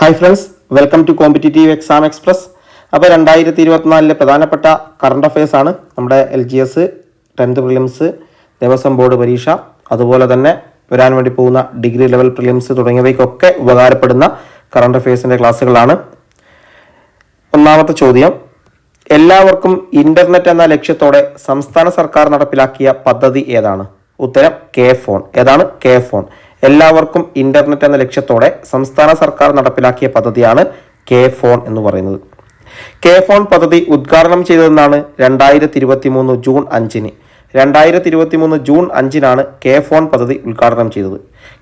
Hi friends welcome to competitive exam express അപ്പോൾ രണ്ടായിരത്തി ഇരുപത്തിനാലിലെ പ്രധാനപ്പെട്ട കറണ്ട് അഫയേഴ്സ് ആണ് നമ്മുടെ L G S tenth prelims Devaswom board പരീക്ഷ അതുപോലെ തന്നെ വരാൻ വേണ്ടി പോകുന്ന ഡിഗ്രി ലെവൽ പ്രിലിംസ് തുടങ്ങിയവയ്ക്കൊക്കെ ഉപകാരപ്പെടുന്ന കറണ്ട് അഫയേഴ്സിന്റെ ക്ലാസ്സുകളാണ്. ഒന്നാമത്തെ ചോദ്യം എല്ലാവർക്കും ഇന്റർനെറ്റ് എന്ന ലക്ഷ്യത്തോടെ സംസ്ഥാന സർക്കാർ നടപ്പിലാക്കിയ പദ്ധതി ഏതാണ്? ഉത്തരം കെ ഫോൺ ഏതാണ്? കെ ഫോൺ എല്ലാവർക്കും ഇന്റർനെറ്റ് എന്ന ലക്ഷ്യത്തോടെ സംസ്ഥാന സർക്കാർ നടപ്പിലാക്കിയ പദ്ധതിയാണ് കെ ഫോൺ എന്ന് പറയുന്നത്. കെ ഫോൺ പദ്ധതി ഉദ്ഘാടനം ചെയ്തതെന്നാണ് രണ്ടായിരത്തി ഇരുപത്തി മൂന്ന് ജൂൺ അഞ്ചിന്. രണ്ടായിരത്തി ഇരുപത്തി മൂന്ന് ജൂൺ അഞ്ചിനാണ് കെ ഫോൺ പദ്ധതി ഉദ്ഘാടനം ചെയ്തത്.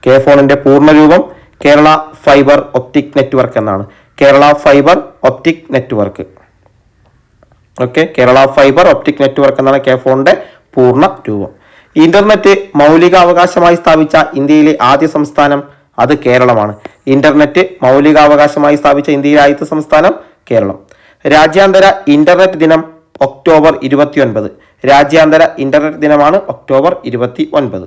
കെ ഫോണിന്റെ പൂർണരൂപം കേരള ഫൈബർ ഒപ്റ്റിക് നെറ്റ്വർക്ക് എന്നാണ്. Kerala fibre optic network okay Kerala fibre optic network എന്നാണ് കെ ഫോണിന്റെ പൂർണ രൂപം. ഇന്റർനെറ്റ് മൗലികാവകാശമായി സ്ഥാപിച്ച ഇന്ത്യയിലെ ആദ്യ സംസ്ഥാനം അത് കേരളമാണ്. ഇന്റർനെറ്റ് മൗലികാവകാശമായി സ്ഥാപിച്ച ഇന്ത്യയിലെ ആദ്യത്തെ സംസ്ഥാനം കേരളം. രാജ്യാന്തര ഇന്റർനെറ്റ് ദിനം ഒക്ടോബർ ഇരുപത്തിയൊൻപത്. രാജ്യാന്തര ഇന്റർനെറ്റ് ദിനമാണ് ഒക്ടോബർ ഇരുപത്തി ഒൻപത്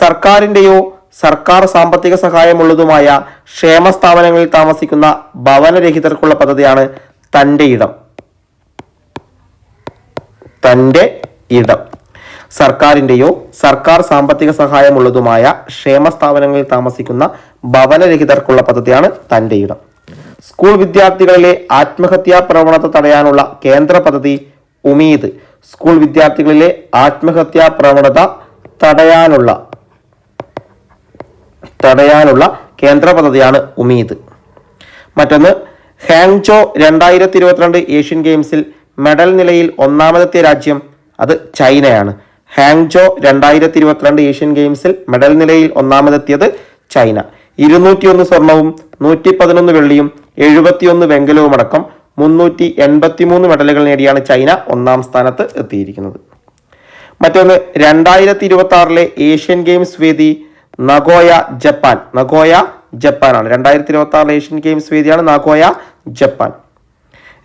സർക്കാരിന്റെയോ സർക്കാർ സാമ്പത്തിക സഹായമുള്ളതുമായ ക്ഷേമ സ്ഥാപനങ്ങളിൽ താമസിക്കുന്ന ഭവനരഹിതർക്കുള്ള പദ്ധതിയാണ് തന്റെ ഇടം. തന്റെ ഇടം. സർക്കാരിന്റെയോ സർക്കാർ സാമ്പത്തിക സഹായമുള്ളതുമായ ക്ഷേമ സ്ഥാപനങ്ങളിൽ താമസിക്കുന്ന ഭവനരഹിതർക്കുള്ള പദ്ധതിയാണ് തന്റെ ഇടം. സ്കൂൾ വിദ്യാർത്ഥികളിലെ ആത്മഹത്യാ പ്രവണത തടയാനുള്ള കേന്ദ്ര പദ്ധതി ഉമീദ്. സ്കൂൾ വിദ്യാർത്ഥികളിലെ ആത്മഹത്യാ പ്രവണത തടയാനുള്ള തടയാനുള്ള കേന്ദ്ര പദ്ധതിയാണ് ഉമീദ്. മറ്റൊന്ന് ഹാങ്ചോ രണ്ടായിരത്തി ഇരുപത്തിരണ്ട് ഏഷ്യൻ ഗെയിംസിൽ മെഡൽ നിലയിൽ ഒന്നാമതെത്തിയ രാജ്യം അത് ചൈനയാണ്. ഹാങ്ചോ രണ്ടായിരത്തി ഇരുപത്തിരണ്ട് ഏഷ്യൻ ഗെയിംസിൽ മെഡൽ നിലയിൽ ഒന്നാമതെത്തിയത് ചൈന. ഇരുന്നൂറ്റിയൊന്ന് സ്വർണവും നൂറ്റി പതിനൊന്ന് വെള്ളിയും എഴുപത്തിയൊന്ന് വെങ്കലവും അടക്കം മുന്നൂറ്റി എൺപത്തിമൂന്ന് മെഡലുകൾ നേടിയാണ് ചൈന ഒന്നാം സ്ഥാനത്ത് എത്തിയിരിക്കുന്നത്. മറ്റൊന്ന് രണ്ടായിരത്തി ഇരുപത്തി ആറിലെ ഏഷ്യൻ ഗെയിംസ് വേദി നഗോയ ജപ്പാൻ. നഗോയ ജപ്പാനാണ്. രണ്ടായിരത്തി ഇരുപത്തി ആറിലെ ഏഷ്യൻ ഗെയിംസ് വേദിയാണ് നഗോയ ജപ്പാൻ.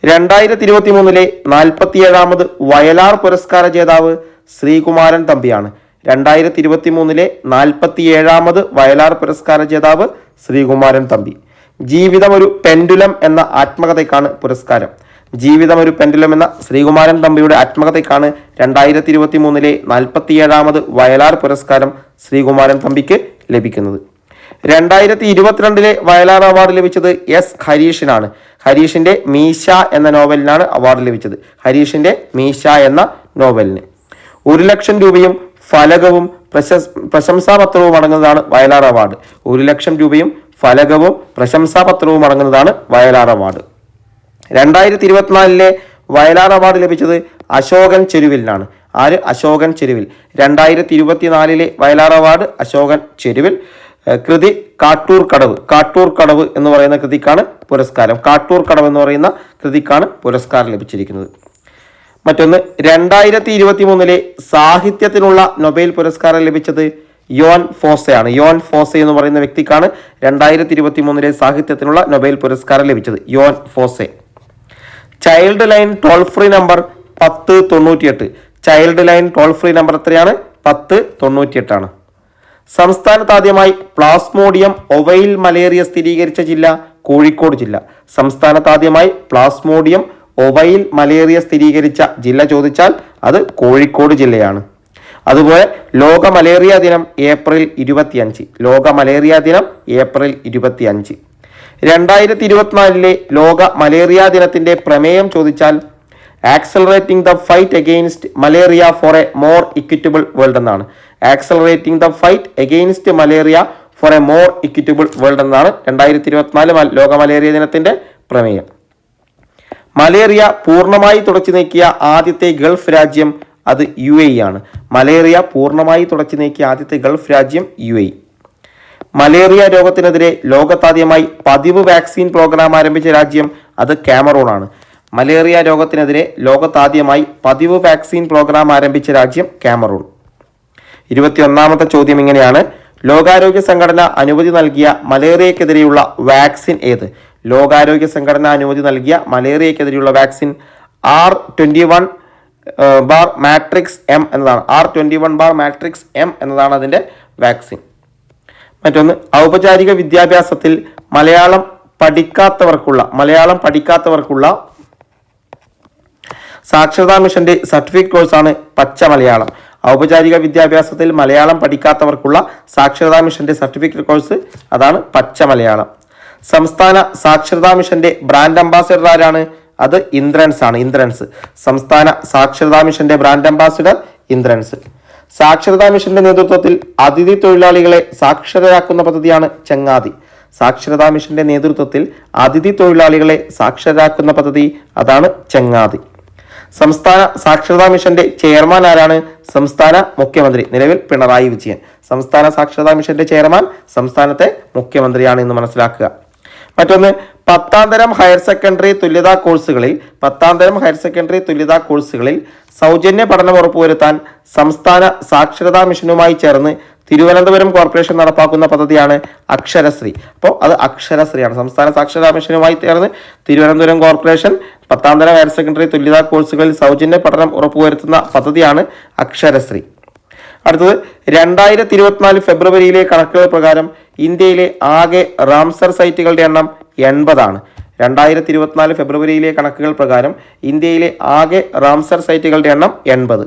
രണ്ടായിരത്തി ഇരുപത്തി മൂന്നിലെ നാൽപ്പത്തിയേഴാമത് വയലാർ പുരസ്കാര ജേതാവ് ശ്രീകുമാരൻ തമ്പിയാണ്. രണ്ടായിരത്തി ഇരുപത്തി മൂന്നിലെ നാൽപ്പത്തിയേഴാമത് വയലാർ പുരസ്കാര ജേതാവ് ശ്രീകുമാരൻ തമ്പി. ജീവിതം ഒരു പെൻഡുലം എന്ന ആത്മകഥയ്ക്കാണ് പുരസ്കാരം. ജീവിതം ഒരു പെൻഡുലം എന്ന ശ്രീകുമാരൻ തമ്പിയുടെ ആത്മകഥയ്ക്കാണ് രണ്ടായിരത്തി ഇരുപത്തി മൂന്നിലെ നാൽപ്പത്തിയേഴാമത് വയലാർ പുരസ്കാരം ശ്രീകുമാരൻ തമ്പിക്ക് ലഭിക്കുന്നത്. രണ്ടായിരത്തി ഇരുപത്തിരണ്ടിലെ വയലാർ അവാർഡ് ലഭിച്ചത് എസ് ഹരീഷിനാണ്. ഹരീഷിന്റെ മീശ എന്ന നോവലിനാണ് അവാർഡ് ലഭിച്ചത്. ഹരീഷിന്റെ മീശ എന്ന നോവലിന്. ഒരു ലക്ഷം രൂപയും ഫലകവും പ്രശസ് പ്രശംസാപത്രവും അടങ്ങുന്നതാണ് വയലാർ അവാർഡ്. ഒരു ലക്ഷം രൂപയും ഫലകവും പ്രശംസാപത്രവും അടങ്ങുന്നതാണ് വയലാർ അവാർഡ്. രണ്ടായിരത്തി ഇരുപത്തിനാലിലെ വയലാർ അവാർഡ് ലഭിച്ചത് അശോകൻ ചെരുവിലിനാണ് ആര്? അശോകൻ ചെരുവിൽ. രണ്ടായിരത്തി ഇരുപത്തിനാലിലെ വയലാർ അവാർഡ് അശോകൻ ചെരുവിൽ. കൃതി കാട്ടൂർ കടവ് കാട്ടൂർ കടവ് എന്ന് പറയുന്ന കൃതിക്കാണ് പുരസ്കാരം. കാട്ടൂർ കടവ് എന്ന് പറയുന്ന കൃതിക്കാണ് പുരസ്കാരം ലഭിച്ചിരിക്കുന്നത്. മറ്റൊന്ന് രണ്ടായിരത്തി ഇരുപത്തി മൂന്നിലെ സാഹിത്യത്തിനുള്ള നൊബേൽ പുരസ്കാരം ലഭിച്ചത് യോൻ ഫോസയാണ്. യോൻ ഫോസെ എന്ന് പറയുന്ന വ്യക്തിക്കാണ് രണ്ടായിരത്തി ഇരുപത്തി മൂന്നിലെ സാഹിത്യത്തിനുള്ള നൊബേൽ പുരസ്കാരം ലഭിച്ചത്. Jon Fosse. Childline toll free number പത്ത് തൊണ്ണൂറ്റിയെട്ട്. Child line toll free number എത്രയാണ്? പത്ത് തൊണ്ണൂറ്റിയെട്ടാണ്. സംസ്ഥാനത്ത് ആദ്യമായി പ്ലാസ്മോഡിയം ഒവയിൽ മലേറിയ സ്ഥിരീകരിച്ച ജില്ല കോഴിക്കോട് ജില്ല. സംസ്ഥാനത്ത് ആദ്യമായി പ്ലാസ്മോഡിയം ഒവൈൽ മലേറിയ സ്ഥിരീകരിച്ച ജില്ല ചോദിച്ചാൽ അത് കോഴിക്കോട് ജില്ലയാണ്. അതുപോലെ ലോക മലേറിയ ദിനം ഏപ്രിൽ ഇരുപത്തിയഞ്ച്. ലോക മലേറിയ ദിനം ഏപ്രിൽ ഇരുപത്തിയഞ്ച്. രണ്ടായിരത്തി ഇരുപത്തിനാലിലെ ലോക മലേറിയ ദിനത്തിന്റെ പ്രമേയം ചോദിച്ചാൽ accelerating the fight against malaria for a more equitable world എന്നാണ്. Accelerating the fight against malaria for a more equitable world എന്നാണ് രണ്ടായിരത്തി ഇരുപത്തിനാല് ലോക മലേറിയ ദിനത്തിന്റെ പ്രമേയം. മലേറിയ പൂർണമായി തുടച്ചു നീക്കിയ ആദ്യത്തെ ഗൾഫ് രാജ്യം അത് യു എ ആണ്. മലേറിയ പൂർണമായി തുടച്ചു നീക്കിയ ആദ്യത്തെ ഗൾഫ് രാജ്യം യു എ. മലേറിയ രോഗത്തിനെതിരെ ലോകത്താദ്യമായി പതിവ് വാക്സിൻ പ്രോഗ്രാം ആരംഭിച്ച രാജ്യം അത് കാമറൂൺ ആണ്. മലേറിയ രോഗത്തിനെതിരെ ലോകത്താദ്യമായി പതിവ് വാക്സിൻ പ്രോഗ്രാം ആരംഭിച്ച രാജ്യം കാമറൂൺ. ഇരുപത്തിയൊന്നാമത്തെ ചോദ്യം ഇങ്ങനെയാണ്. ലോകാരോഗ്യ സംഘടന അനുമതി നൽകിയ മലേറിയക്കെതിരെയുള്ള വാക്സിൻ ഏത്? ലോകാരോഗ്യ സംഘടന അനുമതി നൽകിയ മലേറിയക്കെതിരെയുള്ള vaccine R twenty one bar Matrix M എന്നതാണ്. R twenty one bar Matrix M എന്നതാണ് അതിന്റെ വാക്സിൻ. മറ്റൊന്ന് ഔപചാരിക വിദ്യാഭ്യാസത്തിൽ മലയാളം പഠിക്കാത്തവർക്കുള്ള മലയാളം പഠിക്കാത്തവർക്കുള്ള സാക്ഷരതാ മിഷന്റെ സർട്ടിഫിക്കറ്റ് കോഴ്സാണ് പച്ച മലയാളം. ഔപചാരിക വിദ്യാഭ്യാസത്തിൽ മലയാളം പഠിക്കാത്തവർക്കുള്ള സാക്ഷരതാ മിഷന്റെ സർട്ടിഫിക്കറ്റ് കോഴ്സ് അതാണ് പച്ച മലയാളം. സംസ്ഥാന സാക്ഷരതാ മിഷന്റെ ബ്രാൻഡ് അംബാസിഡർ ആരാണ്? അത് ഇന്ദ്രൻസ് ആണ് ഇന്ദ്രൻസ്. സംസ്ഥാന സാക്ഷരതാ മിഷന്റെ ബ്രാൻഡ് അംബാസിഡർ ഇന്ദ്രൻസ്. സാക്ഷരതാ മിഷന്റെ നേതൃത്വത്തിൽ അതിഥി തൊഴിലാളികളെ സാക്ഷരരാക്കുന്ന പദ്ധതിയാണ് ചങ്ങാതി. സാക്ഷരതാ മിഷന്റെ നേതൃത്വത്തിൽ അതിഥി തൊഴിലാളികളെ സാക്ഷരരാക്കുന്ന പദ്ധതി അതാണ് ചങ്ങാതി. സംസ്ഥാന സാക്ഷരതാ മിഷന്റെ ചെയർമാൻ ആരാണ്? സംസ്ഥാന മുഖ്യമന്ത്രി നിലവിൽ പിണറായി വിജയൻ. സംസ്ഥാന സാക്ഷരതാ മിഷന്റെ ചെയർമാൻ സംസ്ഥാനത്തെ മുഖ്യമന്ത്രിയാണ് എന്ന് മനസ്സിലാക്കുക. മറ്റൊന്ന് പത്താം തരം ഹയർ സെക്കൻഡറി തുല്യതാ കോഴ്സുകളിൽ പത്താം തരം ഹയർ സെക്കൻഡറി തുല്യതാ കോഴ്സുകളിൽ സൗജന്യ പഠനം ഉറപ്പുവരുത്താൻ സംസ്ഥാന സാക്ഷരതാ മിഷനുമായി ചേർന്ന് തിരുവനന്തപുരം കോർപ്പറേഷൻ നടപ്പാക്കുന്ന പദ്ധതിയാണ് അക്ഷരശ്രീ. അപ്പോൾ അത് അക്ഷരശ്രീയാണ്. സംസ്ഥാന സാക്ഷരതാ മിഷനുമായി ചേർന്ന് തിരുവനന്തപുരം കോർപ്പറേഷൻ പത്താം തരം ഹയർ സെക്കൻഡറി തുല്യതാ കോഴ്സുകളിൽ സൗജന്യ പഠനം ഉറപ്പുവരുത്തുന്ന പദ്ധതിയാണ് അക്ഷരശ്രീ. അടുത്തത് രണ്ടായിരത്തി ഇരുപത്തിനാല് ഫെബ്രുവരിയിലെ കണക്കുകൾ പ്രകാരം ഇന്ത്യയിലെ ആകെ റാംസർ സൈറ്റുകളുടെ എണ്ണം എൺപതാണ്. രണ്ടായിരത്തി ഇരുപത്തിനാല് ഫെബ്രുവരിയിലെ കണക്കുകൾ പ്രകാരം ഇന്ത്യയിലെ ആകെ റാംസർ സൈറ്റുകളുടെ എണ്ണം എൺപത്.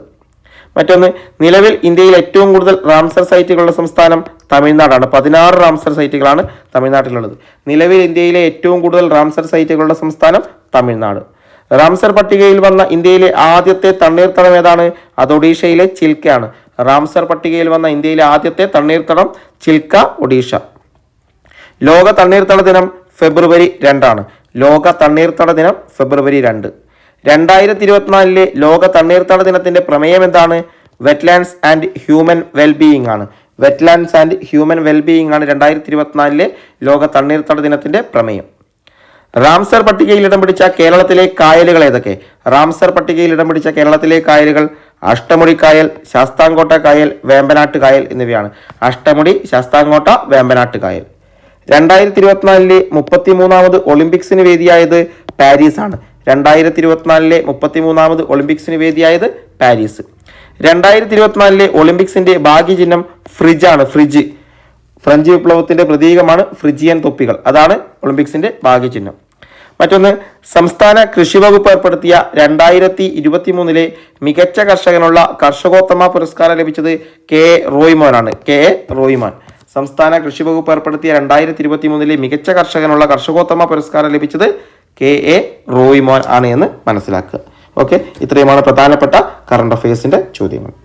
മറ്റൊന്ന് നിലവിൽ ഇന്ത്യയിൽ ഏറ്റവും കൂടുതൽ റാംസർ സൈറ്റുകളുള്ള സംസ്ഥാനം തമിഴ്നാടാണ്. പതിനാറ് റാംസർ സൈറ്റുകളാണ് തമിഴ്നാട്ടിലുള്ളത്. നിലവിൽ ഇന്ത്യയിലെ ഏറ്റവും കൂടുതൽ റാംസർ സൈറ്റുകളുള്ള സംസ്ഥാനം തമിഴ്നാട്. റാംസർ പട്ടികയിൽ വന്ന ഇന്ത്യയിലെ ആദ്യത്തെ തണ്ണീർത്തടം ഏതാണ്? അത് ഒഡീഷയിലെ ചിൽക്കയാണ്. റാംസർ പട്ടികയിൽ വന്ന ഇന്ത്യയിലെ ആദ്യത്തെ തണ്ണീർത്തടം ചിൽക്ക ഒഡീഷ. ലോക തണ്ണീർത്തട ദിനം ഫെബ്രുവരി രണ്ടാണ്. ലോക തണ്ണീർത്തട ദിനം ഫെബ്രുവരി രണ്ട്. രണ്ടായിരത്തി ഇരുപത്തിനാലിലെ ലോക തണ്ണീർത്തട ദിനത്തിന്റെ പ്രമേയം എന്താണ്? വെറ്റ്ലാൻഡ്സ് ആൻഡ് ഹ്യൂമൻ വെൽബീയിങ് ആണ്. വെറ്റ്ലാൻഡ്സ് ആൻഡ് ഹ്യൂമൻ വെൽബീയിങ് ആണ് രണ്ടായിരത്തി ഇരുപത്തിനാലിലെ ലോക തണ്ണീർത്തട ദിനത്തിന്റെ പ്രമേയം. റാംസർ പട്ടികയിൽ ഇടം പിടിച്ച കേരളത്തിലെ കായലുകൾ ഏതൊക്കെ? റാംസർ പട്ടികയിൽ ഇടം പിടിച്ച കേരളത്തിലെ കായലുകൾ അഷ്ടമുടി കായൽ ശാസ്താംകോട്ട കായൽ വേമ്പനാട്ട് കായൽ എന്നിവയാണ്. അഷ്ടമുടി ശാസ്താംകോട്ട വേമ്പനാട്ട് കായൽ രണ്ടായിരത്തി ഇരുപത്തിനാലിലെ മുപ്പത്തിമൂന്നാമത് ഒളിമ്പിക്സിന് വേദിയായത് പാരീസ് ആണ് രണ്ടായിരത്തി ഇരുപത്തിനാലിലെ മുപ്പത്തിമൂന്നാമത് ഒളിമ്പിക്സിന് വേദിയായത് പാരീസ്. രണ്ടായിരത്തി ഇരുപത്തിനാലിലെ ഒളിമ്പിക്സിന്റെ ഭാഗ്യചിഹ്നം ആണ് ഫ്രിഡ്ജ് ഫ്രഞ്ച് വിപ്ലവത്തിന്റെ പ്രതീകമാണ് ഫ്രിജിയൻ തൊപ്പികൾ. അതാണ് ഒളിമ്പിക്സിന്റെ ഭാഗ്യചിഹ്നം. മറ്റൊന്ന് സംസ്ഥാന കൃഷി വകുപ്പ് ഏർപ്പെടുത്തിയ രണ്ടായിരത്തി ഇരുപത്തി മൂന്നിലെ മികച്ച കർഷകനുള്ള കർഷകോത്തമ പുരസ്കാരം ലഭിച്ചത് കെ റോയ്മോനാണ്. കെ റോയ്മോൻ. സംസ്ഥാന കൃഷി വകുപ്പ് ഏർപ്പെടുത്തിയ രണ്ടായിരത്തി ഇരുപത്തി മൂന്നിലെ മികച്ച കർഷകനുള്ള കർഷകോത്തമ പുരസ്കാരം ലഭിച്ചത് കെ എ റോയ്മോൻ ആണ് എന്ന് മനസ്സിലാക്കുക. ഓക്കെ? ഇത്രയുമാണ് പ്രധാനപ്പെട്ട കറണ്ട് അഫയേഴ്സിന്റെ ചോദ്യങ്ങൾ.